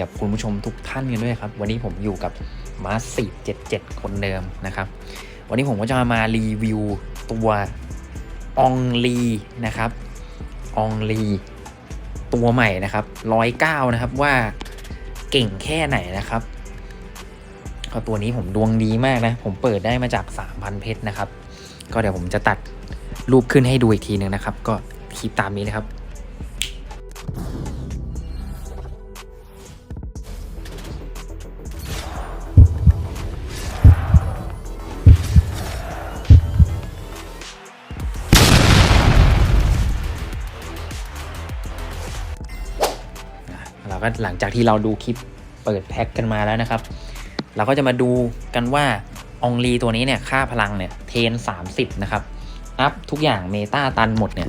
กับคุณผู้ชมทุกท่านกันด้วยครับ วันนี้ผมอยู่กับมาสีเจ็ดเจ็ดคนเดิมนะครับ วันนี้ผมก็จะมารีวิวตัวองลีนะครับองลีตัวใหม่นะครับร้อยเก้านะครับว่าเก่งแค่ไหนนะครับก็ตัวนี้ผมดวงดีมากนะ ผมเปิดได้มาจาก3,000เพชรนะครับ ก็เดี๋ยวผมจะตัดรูปขึ้นให้ดูอีกทีหนึ่งนะครับ ก็คลิปตามนี้นะครับ ก็หลังจากที่เราดูคลิปเปิดแพ็คกันมาแล้วนะครับ เราก็จะมาดูกันว่าองลีตัวนี้เนี่ยค่าพลังเนี่ยเทน 30 นะครับ อัพทุกอย่างเมตาตันหมดเนี่ย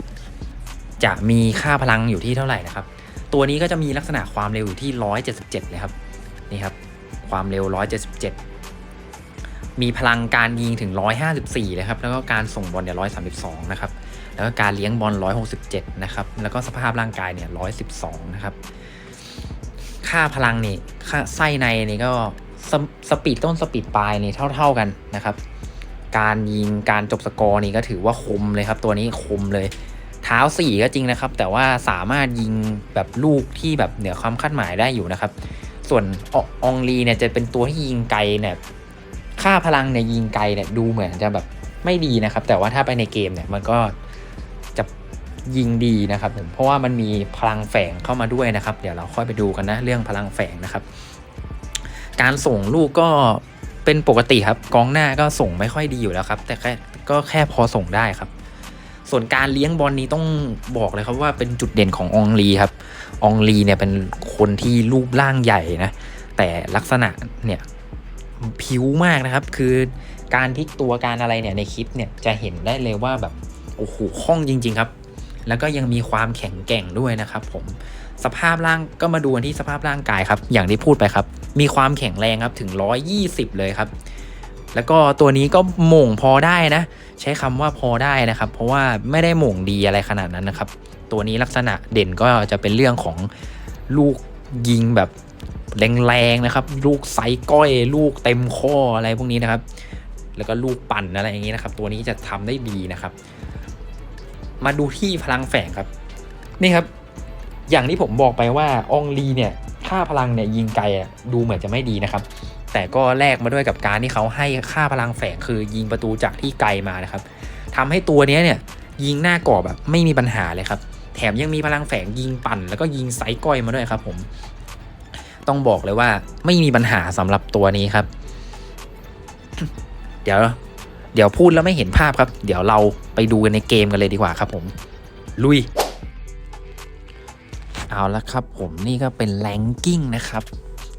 จะมีค่าพลังอยู่ที่เท่าไหร่นะครับ ตัวนี้ก็จะมีลักษณะความเร็วอยู่ที่ 177 เลยครับนี่ครับ ความเร็ว 177 มีพลังการยิงถึง 154เลยครับ แล้วก็การส่งบอลเนี่ย 132 นะครับ แล้วก็การเลี้ยงบอล 167 นะครับ แล้วก็สภาพร่างกายเนี่ย 112 นะครับ ค่าพลังนี่ค่าไส้ในนี่ก็สปสปีดต้นสปีดปลายนี่เท่า ๆกันนะครับ การยิงการจบสกอร์นี่ก็ถือว่าคมเลยครับ ตัวนี้คมเลย เท้าสี่ก็จริงนะครับ แต่ว่าสามารถยิงแบบลูกที่แบบเหนือความคาดหมายได้อยู่นะครับ ส่วนอองลีเนี่ยจะเป็นตัวที่ยิงไกลเนี่ยค่าพลังเนี่ยยิงไกลเนี่ยดูเหมือนจะแบบไม่ดีนะครับ แต่ว่าถ้าไปในเกมเนี่ยมันก็ ยิงดีนะครับผมเพราะว่ามันมีพลังแฝงเข้ามาด้วยนะครับ เดี๋ยวเราค่อยไปดูกันนะเรื่องพลังแฝงนะครับ การส่งลูกก็เป็นปกติครับกองหน้าก็ส่งไม่ค่อยดีอยู่แล้วครับ แต่แค่ก็แค่พอส่งได้ครับ ส่วนการเลี้ยงบอลนี้ต้องบอกเลยครับว่าเป็นจุดเด่นขององลีครับองลีเนี่ยเป็นคนที่รูปร่างใหญ่นะแต่ลักษณะเนี่ยผิวมากนะครับคือการพลิกตัวการอะไรเนี่ยในคลิปเนี่ยจะเห็นได้เลยว่าแบบโอ้โหคล่องจริง ๆ ครับ แล้วก็ยังมีความแข็งแกร่งด้วยนะครับผมสภาพร่างก็มาดูกันที่สภาพร่างกายครับ อย่างที่พูดไปครับ มีความแข็งแรงครับถึง 120 เลยครับ แล้วก็ตัวนี้ก็หม่งพอได้นะ ใช้คำว่าพอได้นะครับ เพราะว่าไม่ได้หม่งดีอะไรขนาดนั้นนะครับ ตัวนี้ลักษณะเด่นก็จะเป็นเรื่องของลูกยิงแบบแรงๆนะครับ ลูกไซก้อย ลูกเต็มข้ออะไรพวกนี้นะครับ แล้วก็ลูกปั่นอะไรอย่างนี้นะครับ ตัวนี้จะทำได้ดีนะครับ มาดูที่พลังแฝงครับ นี่ครับ อย่างที่ผมบอกไปว่าอองลีเนี่ยค่าพลังเนี่ยยิงไกลอะดูเหมือนจะไม่ดีนะครับ แต่ก็แลกมาด้วยกับการที่เขาให้ค่าพลังแฝงคือยิงประตูจากที่ไกลมานะครับทำให้ตัวเนี้ยเนี่ยยิงหน้ากรอบแบบไม่มีปัญหาเลยครับ แถมยังมีพลังแฝงยิงปั่น แล้วก็ยิงไซก้อยมาด้วยครับ ผม ต้องบอกเลยว่าไม่มีปัญหาสำหรับตัวนี้ครับ เดี๋ยว เดี๋ยวพูดแล้วไม่เห็นภาพครับ เดี๋ยวเราไปดูกันในเกมกันเลยดีกว่าครับผม ลุย เอาละครับผมนี่ก็เป็นแรงกิ้งนะครับ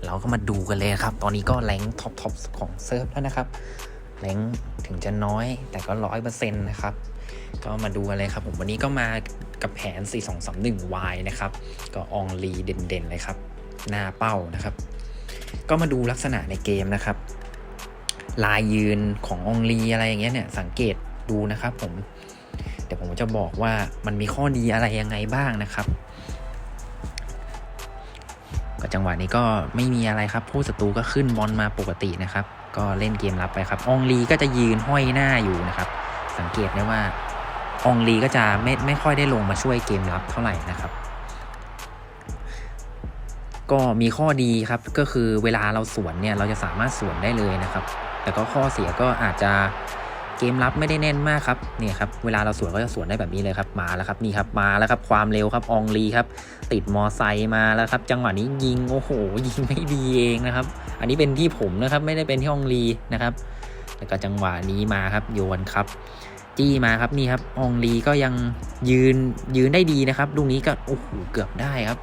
เราก็มาดูกันเลยครับ ตอนนี้ก็แรงท็อปทอปของเซิร์ฟแล้วนะครับแรงถึงจะน้อยแต่ก็ร้อยเปอร์เซ็นต์นะครับ ก็มาดูกันเลยครับ ผมวันนี้ก็มากับแผน 4 2 3 1 Y นะครับ ก็อองลีเด่นๆเลยครับ หน้าเป้านะครับ ก็มาดูลักษณะในเกมนะครับ ลายยืนขององลีอะไรอย่างเงี้ยเนี่ยสังเกตดูนะครับผมเดี๋ยวผมจะบอกว่ามันมีข้อดีอะไรยังไงบ้างนะครับก็จังหวะนี้ก็ไม่มีอะไรครับ ผู้ศัตรูก็ขึ้นบอลมาปกตินะครับ ก็เล่นเกมรับไปครับองลีก็จะยืนห้อยหน้าอยู่นะครับ สังเกตได้ว่าองลีก็จะไม่ไม่ค่อยได้ลงมาช่วยเกมรับเท่าไหร่นะครับ ก็มีข้อดีครับก็คือเวลาเราสวนเนี่ยเราจะสามารถสวนได้เลยนะครับ แต่ก็ข้อเสียก็อาจจะเกมรับไม่ได้แน่นมากครับเนี่ยครับเวลาเราสวนก็จะสวนได้แบบนี้เลยครับมาแล้วครับนี่ครับมาแล้วครับความเร็วครับองลีครับติดมอไซค์มาแล้วครับ จังหวะนี้ยิงโอ้โห ยิงไม่ดีเองนะครับ อันนี้เป็นที่ผมนะครับไม่ได้เป็นที่องลีนะครับแล้วก็จังหวะนี้มาครับโยนครับจี้มาครับนี่ครับองลีก็ยังยืนยืนได้ดีนะครับลูกนี้ก็โอ้โหเกือบได้ครับ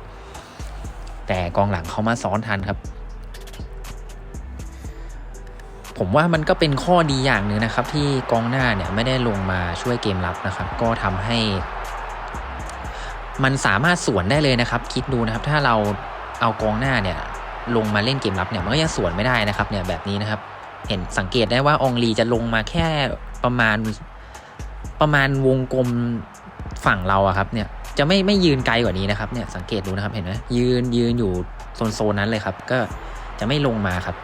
แต่กองหลังเขามาซ้อนทันครับ ผมว่ามันก็เป็นข้อดีอย่างหนึ่งนะครับ ที่กองหน้าเนี่ยไม่ได้ลงมาช่วยเกมรับนะครับ ก็ทำให้ มันสามารถสวนได้เลยนะครับ คิดดูนะครับ ถ้าเราเอากองหน้าเนี่ยลงมาเล่นเกมรับเนี่ยมันก็ยังสวนไม่ได้นะครับ เนี่ยแบบนี้นะครับ เห็นสังเกตได้ว่าองลีจะลงมาแค่ประมาณประมาณวงกลมฝั่งเราอะครับเนี่ย จะไม่ไม่ยืนไกลกว่านี้นะครับเนี่ยสังเกตดูนะครับเห็นไหมยืนยืนอยู่โซนโซนนั้นเลยครับ ก็จะไม่ลงมาครับ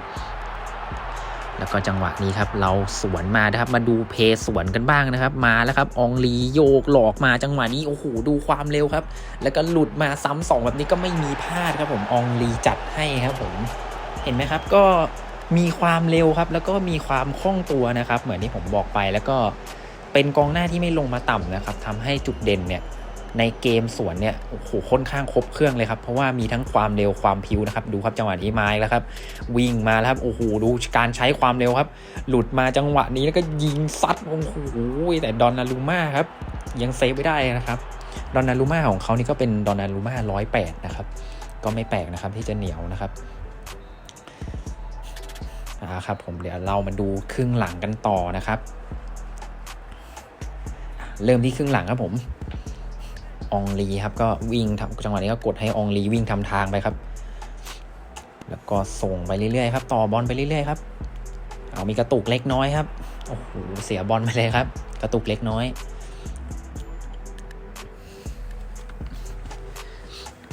แล้วก็จังหวะนี้ครับ เราสวนมานะครับ มาดูเพย์สวนกันบ้างนะครับ มาแล้วครับอองลีโยกหลอกมาจังหวะนี้โอ้โหดูความเร็วครับ แล้วก็หลุดมาซ้ำสองแบบนี้ก็ไม่มีพลาดครับผมอองลีจัดให้ครับผมเห็นไหมครับก็มีความเร็วครับ แล้วก็มีความคล่องตัวนะครับ เหมือนที่ผมบอกไปแล้วก็เป็นกองหน้าที่ไม่ลงมาต่ำนะครับทำให้จุดเด่นเนี่ย ในเกมสวนเนี่ยโอ้โหค่อนข้างครบเครื่องเลยครับ เพราะว่ามีทั้งความเร็วความพิวนะครับ ดูครับจังหวะนี้ไมาอีกแล้วครับ วิ่งมาแล้วครับโอ้โหดูการใช้ความเร็วครับ หลุดมาจังหวะนี้แล้วก็ยิงซัดโอ้โหแต่ดอนนารูมาครับ ยังเซฟไว้ได้นะครับดอนนารูมาของเขานี่ก็เป็นดอนนารูมาร้อยแปดนะครับ ก็ไม่แปลกนะครับที่จะเหนียวนะครับอ่าครับผมเดี๋ยวเรามาดูครึ่งหลังกันต่อนะครับ เริ่มที่ครึ่งหลังครับผม องลีครับก็วิ่งทำจังหวะนี้ก็กดให้องลีวิ่งทำทางไปครับ แล้วก็ส่งไปเรื่อยๆครับ ต่อบอลไปเรื่อยๆครับ เอามีกระตุกเล็กน้อยครับโอ้โหเสียบอลไปเลยครับ กระตุกเล็กน้อย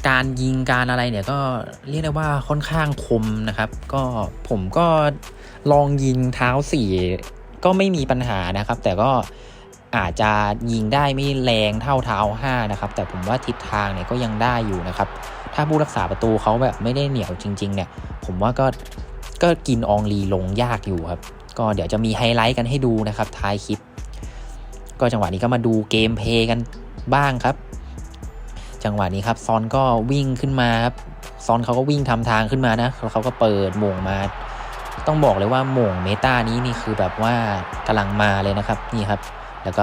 การยิงการอะไรเนี่ยก็เรียกได้ว่าค่อนข้างคมนะครับ ก็ผมก็ลองยิงเท้าสี่ก็ไม่มีปัญหานะครับ แต่ก็ อาจจะยิงได้ไม่แรงเท่าเท้า5นะครับแต่ผมว่าทิศทางเนี่ยก็ยังได้อยู่นะครับถ้าผู้รักษาประตูเขาแบบไม่ได้เหนียวจริง ๆ เนี่ย ผมว่าก็ก็กินอองลีลงยากอยู่ครับ ก็เดี๋ยวจะมีไฮไลท์กันให้ดูนะครับท้ายคลิป ก็จังหวะนี้ก็มาดูเกมเพย์กันบ้างครับ จังหวะนี้ครับซอนก็วิ่งขึ้นมาครับซอนเขาก็วิ่งทำทางขึ้นมานะแล้วเขาก็เปิดโม่งมา ต้องบอกเลยว่าโม่งเมตานี้นี่คือแบบว่ากำลังมาเลยนะครับนี่ครับ แล้วก็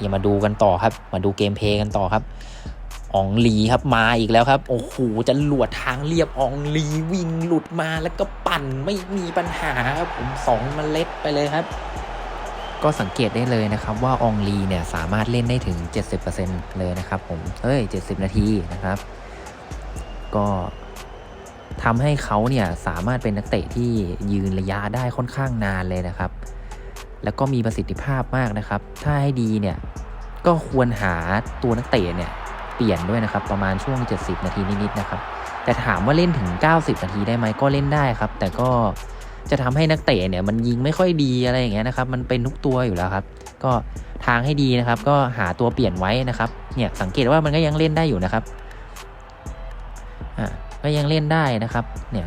อย่ามาดูกันต่อครับ มาดูเกมเพย์กันต่อครับอองลีครับมาอีกแล้วครับ โอ้โหจะหลวดทางเรียบอองลีวิ่งหลุดมาแล้วก็ปั่นไม่มีปัญหาครับผมสองเมล็ดไปเลยครับ ก็สังเกตได้เลยนะครับว่าอองลีเนี่ยสามารถเล่นได้ถึง 70%เลยนะครับผมเฮ้ย 70 นาทีนะครับ ก็ทำให้เขาเนี่ยสามารถเป็นนักเตะที่ยืนระยะได้ค่อนข้างนานเลยนะครับ แล้วก็มีประสิทธิภาพมากนะครับ ถ้าให้ดีเนี่ยก็ควรหาตัวนักเตะเนี่ยเปลี่ยนด้วยนะครับประมาณช่วง 70 นาทีนิดๆนะครับ แต่ถามว่าเล่นถึง 90 นาทีได้ไหมก็เล่นได้ครับ แต่ก็จะทำให้นักเตะเนี่ยมันยิงไม่ค่อยดีอะไรอย่างเงี้ยนะครับ มันเป็นทุกตัวอยู่แล้วครับ ก็ทางให้ดีนะครับ ก็หาตัวเปลี่ยนไว้นะครับ เนี่ยสังเกตว่ามันก็ยังเล่นได้อยู่นะครับอะก็ยังเล่นได้นะครับ เนี่ย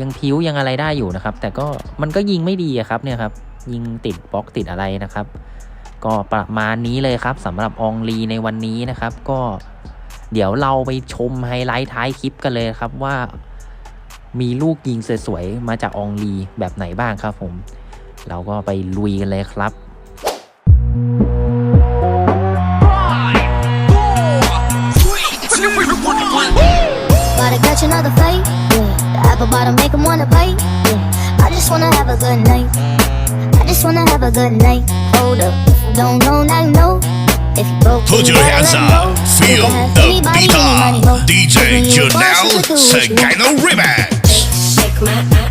ยังพิ้วยังอะไรได้อยู่นะครับ แต่ก็มันก็ยิงไม่ดีอะครับเนี่ยครับ ยิงติดบล็อกติดอะไรนะครับ ก็ประมาณนี้เลยครับสำหรับอองลีในวันนี้นะครับ ก็เดี๋ยวเราไปชมไฮไลท์ท้ายคลิปกันเลยครับว่ามีลูกยิงสวยๆ มาจากอองลีแบบไหนบ้างครับผม เราก็ไปลุยกันเลยครับ About to catch another fight, yeah. The apple bottom make 'em wanna bite, yeah. I just wanna have a good night. just wanna have a good night. Hold up, don't know, now you know. If you broke, put your hands up, feel the beat up. DJ Janelle, Sagano Remix. Shake my